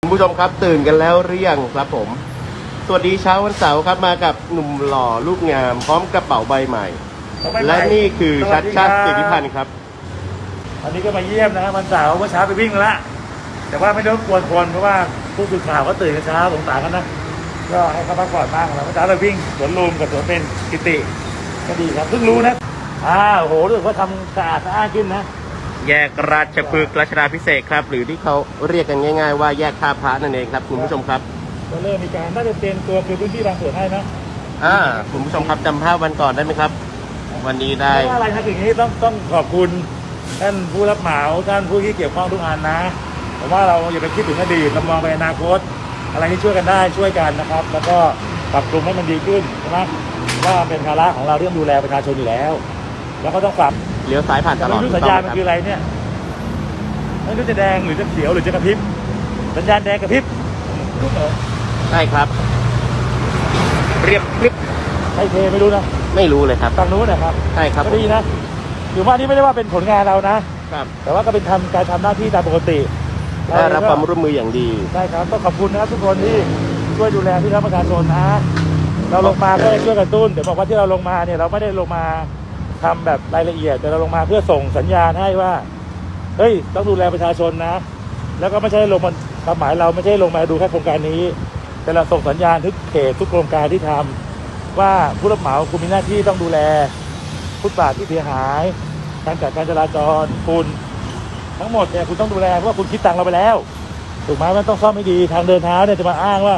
คุณผู้ชมครับตื่นกันแล้วหรือยังครับผม สวัสดีเช้าวันเสาร์ครับมากับหนุ่มหล่อลูกงามพร้อมกระเป๋าใบใหม่และนี่คือชัดชาติสิทธิพันธ์ครับ วันนี้ก็มาเยี่ยมนะครับวันเสาร์เมื่อเช้าไปวิ่งมาละแต่ว่าไม่ได้รบกวนคนเพราะว่าผู้สื่อข่าวก็ตื่นกันเช้าสงสารกันนะก็ให้เขาพักผ่อนบ้างแล้วเมื่อเช้าเราวิ่งสวนลุมกับสวนเป็นกิติก็ดีครับเพิ่งรู้นะอ้าวโหรู้สึกว่าทำสะอาดสะอ้านขึ้นนะ แยกราชพฤกษ์รัชดาพิเศษกครับ หรือที่เขาเรียกกันง่าย ๆ ว่าแยกท่าพระนั่นเองครับคุณผู้ชมครับก็เริ่มมีการน่าจะเตรียมตัวคือพื้นที่บางส่วนให้นะอ่าคุณผู้ชมครับจำภาพวันก่อนได้ไหมครับ วันนี้ได้เพราะว่าอะไรนะอย่างนี้ต้องต้องขอบคุณท่านผู้รับเหมาท่านผู้ที่เกี่ยวข้องทุกอันนะผมว่าเราอย่าไปคิดถึงอดีตเรามองไปอนาคต อะไรที่ช่วยกันได้ช่วยกันนะครับ แล้วก็ปรับปรุงให้มันดีขึ้นใช่ไหมว่าเป็นภาระของเราที่ต้องดูแลประชาชนอยู่แล้ว แล้วก็ต้องปรับ เลี้ยวซ้ายผ่านตลอดไม่รู้สัญญาณมันคืออะไรเนี่ยไม่รู้จะแดงหรือจะเขียวหรือจะกระพริบสัญญาณแดงกระพริบรู้เหรอใช่ครับ เรียบคลิปใช่เทไม่รู้นะไม่รู้เลยครับฝั่งนู้นนะครับใช่ครับก็ดีนะถือว่านี่ไม่ได้ว่าเป็นผลงานเรานะครับแต่ว่าก็เป็นทำการทำหน้าที่ตามปกติได้รับความร่วมมืออย่างดีใช่ครับต้องขอบคุณนะครับทุกคนที่ช่วยดูแลพี่น้องประชาชนนะเราลงมาก็ได้ช่วยกระตุ้นแต่บอกว่าที่เราลงมาเนี่ยเราไม่ได้ลงมา ทำแบบรายละเอียดแต่เราลงมาเพื่อส่งสัญญาณให้ว่า เฮ้ย ต้องดูแลประชาชนนะ แล้วก็ไม่ใช่ลงมาความหมายเราไม่ใช่ลงมาดูแค่โครงการนี้ แต่เราส่งสัญญาณทุกเขตทุกโครงการที่ทำว่าผู้รับเหมาคุณมีหน้าที่ต้องดูแลฟุตบาทที่เสียหาย การจัดการจราจรคุณทั้งหมดเนี่ยคุณต้องดูแลเพราะว่าคุณคิดตังเราไปแล้ว ถูกไหมมันต้องซ่อมให้ดีทางเดินเท้าเนี่ยจะมาอ้างว่า